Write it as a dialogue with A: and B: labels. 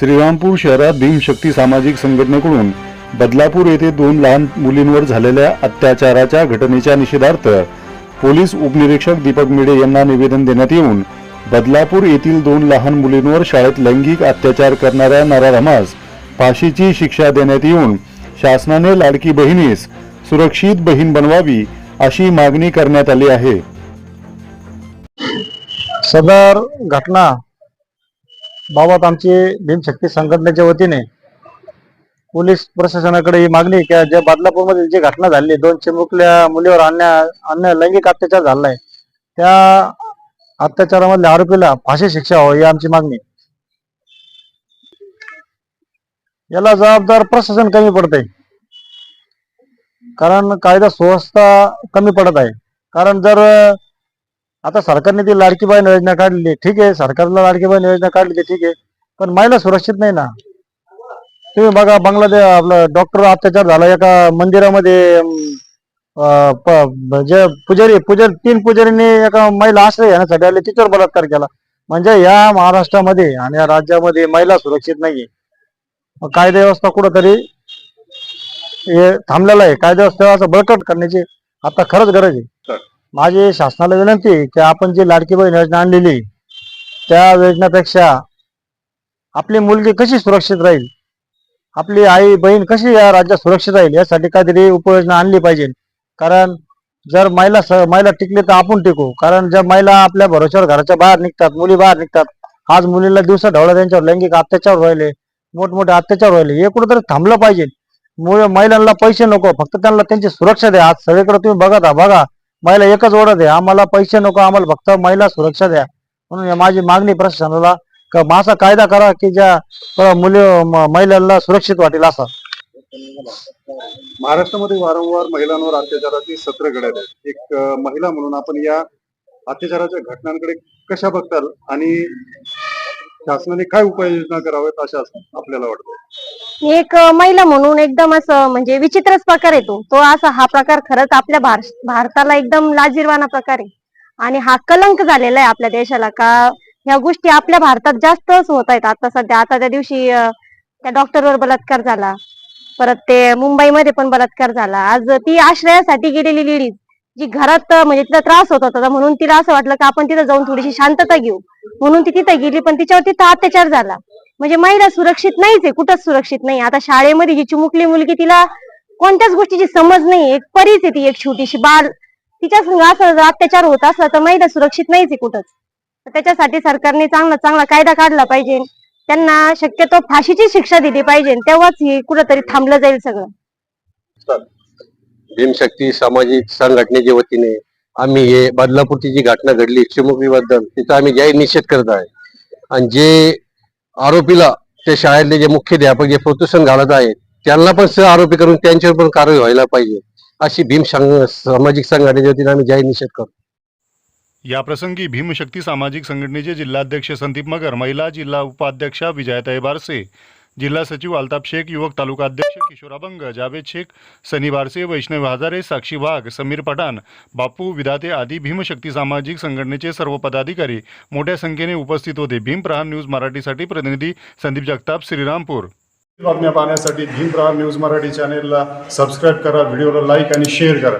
A: श्रीरामपूर शहरात भीमशक्ती सामाजिक संघटनेकडून बदलापूर येथे दोन लहान मुलींवर झालेल्या अत्याचाराच्या घटनेच्या निषेधार्थ पोलीस उपनिरीक्षक दीपक मिडे यांना निवेदन देण्यात येऊन बदलापूर येथील दोन लहान मुलींवर शाळेत लैंगिक अत्याचार करणाऱ्या नराधमास फाशीची शिक्षा देण्यात येऊन शासनाने लाडकी बहिणीस सुरक्षित बहीण बनवावी अशी मागणी करण्यात आली आहे.
B: सदर घटना बाबत आमची भीमशक्ती संघटनेच्या वतीने पोलीस प्रशासनाकडे ही मागणी की ज्या बदलापूरमध्ये जी घटना झाली दोन चिमुकल्या मुलीवर अन्या अन्याय लैंगिक अत्याचार झालाय त्या अत्याचारामधल्या आरोपीला फाशी शिक्षा व्हावी ही आमची मागणी याला जबाबदार प्रशासन कमी पडतंय. कारण कायदा सुव्यवस्था कमी पडत आहे. कारण जर आता सरकारने ती लाडकी बहीण योजना काढली ठीक आहे सरकारला लाडकी बहीण योजना काढली ते ठीक आहे पण महिला सुरक्षित नाही ना. तुम्ही बघा बांगलादेश आपलं डॉक्टर अत्याचार झाला एका मंदिरामध्ये जे पुजारी पुजारी तीन पुजारींनी एका महिला आश्रय घेण्यासाठी आले तिच्यावर बलात्कार केला. म्हणजे या महाराष्ट्रामध्ये आणि या राज्यामध्ये महिला सुरक्षित नाहीये. कायदा व्यवस्था कुठंतरी हे थांबलेलं आहे. कायदा व्यवस्था बळकट करण्याची आता खरंच गरज आहे. माझी शासनाला विनंती आहे की आपण जी लाडकी बहीण योजना आणलेली त्या योजनापेक्षा आपली मुलगी कशी सुरक्षित राहील? आपली आई बहीण कशी या राज्यात सुरक्षित राहील? यासाठी काहीतरी उपाययोजना आणली पाहिजे. कारण जर महिला महिला टिकली तर आपण टिकू. कारण जर महिला आपल्या भरोश्यावर घराच्या बाहेर निघतात मुली बाहेर निघतात आज मुलीला दिवसा ढवळा त्यांच्यावर लैंगिक अत्याचार व्हायले मोठमोठे अत्याचार व्हायले हे कुठेतरी थांबलं पाहिजे. मुळे महिलांना पैसे नको फक्त त्यांना त्यांची सुरक्षा द्या. आज सगळीकडे तुम्ही बघत आहात बघा. महिला एकच ओढत आहे. आम्हाला पैसे नको आम्हाला फक्त महिला सुरक्षा द्या. म्हणून माझी मागणी प्रशासनाला का असा कायदा करा की ज्या मुली महिलांना सुरक्षित वाटेल असा.
C: महाराष्ट्रामध्ये वारंवार महिलांवर अत्याचाराची सत्र घडत आहेत. एक महिला म्हणून आपण या अत्याचाराच्या घटनांकडे कशा बघताल? आणि शासनाने काय उपाययोजना कराव्यात अशा आपल्याला वाटतं
D: एक महिला म्हणून एकदम असं म्हणजे विचित्रच प्रकार आहे तो. असा हा प्रकार खरंच आपल्या भार- भारताला एकदम लाजीरवाना प्रकार आहे. आणि हा कलंक झालेला आहे आपल्या देशाला का ह्या गोष्टी आपल्या भारतात जास्तच होत आहेत. आता सध्या आता त्या दिवशी त्या डॉक्टरवर बलात्कार झाला. परत ते मुंबईमध्ये पण बलात्कार झाला. आज ती आश्रयासाठी गेलेली लेडीज जी घरात म्हणजे तिला त्रास होत होता म्हणून तिला असं वाटलं की आपण तिथं जाऊन थोडीशी शांतता घेऊ. म्हणून ती तिथं गेली पण तिच्यावर तिथं अत्याचार झाला. म्हणजे महिला सुरक्षित नाहीच आहे कुठंच सुरक्षित नाही. आता शाळेमध्ये जी चिमुकली मुलगी तिला कोणत्याच गोष्टीची समज नाही एक परीच आहे ती एक छोटीशी बाल. तिच्या संग असं जर अत्याचार होत असला तर महिला सुरक्षित नाहीच आहे कुठंच. तर त्याच्यासाठी सरकारने चांगला चांगला कायदा काढला पाहिजे. त्यांना शक्यतो फाशीची शिक्षा दिली पाहिजे. तेव्हाच हे कुठंतरी थांबलं जाईल सगळं.
E: भीमशक्ती सामाजिक संघटनेच्या वतीने आम्ही हे बदलापूरची जी घटना घडली चिमुकली बद्दल तिचा आम्ही जाहीर निषेध करत आहे. आणि जे आरोपीला त्या शाळेतले जे मुख्याध्यापक जे प्रोत्साहन घालत आहेत त्यांना पण सह आरोपी करून त्यांच्यावर पण कारवाई व्हायला पाहिजे. अशी भीम सामाजिक संघटनेच्या वतीने आम्ही जाहीर निषेध करतो.
A: याप्रसंगी भीमशक्ती सामाजिक संघटनेचे जिल्हाध्यक्ष संदीप मगर महिला जिल्हा उपाध्यक्षा विजयाताई बारसे जिल्हा सचिव अल्ताप शेख युवक तालुका अध्यक्ष किशोर अभंग जावेद शेख सनी बारसे वैष्णव हजारे साक्षी वाघ समीर पठाण बापू विधाते आदी भीमशक्ती सामाजिक संघटनेचे सर्व पदाधिकारी मोठ्या संख्येने उपस्थित होते. भीम प्रहार न्यूज मराठीसाठी प्रतिनिधी संदीप जगताप श्रीरामपूर.
C: बातम्या पाहण्यासाठी भीम प्रहार न्यूज मराठी चॅनेलला सबस्क्राईब करा व्हिडिओला लाईक आणि शेअर करा.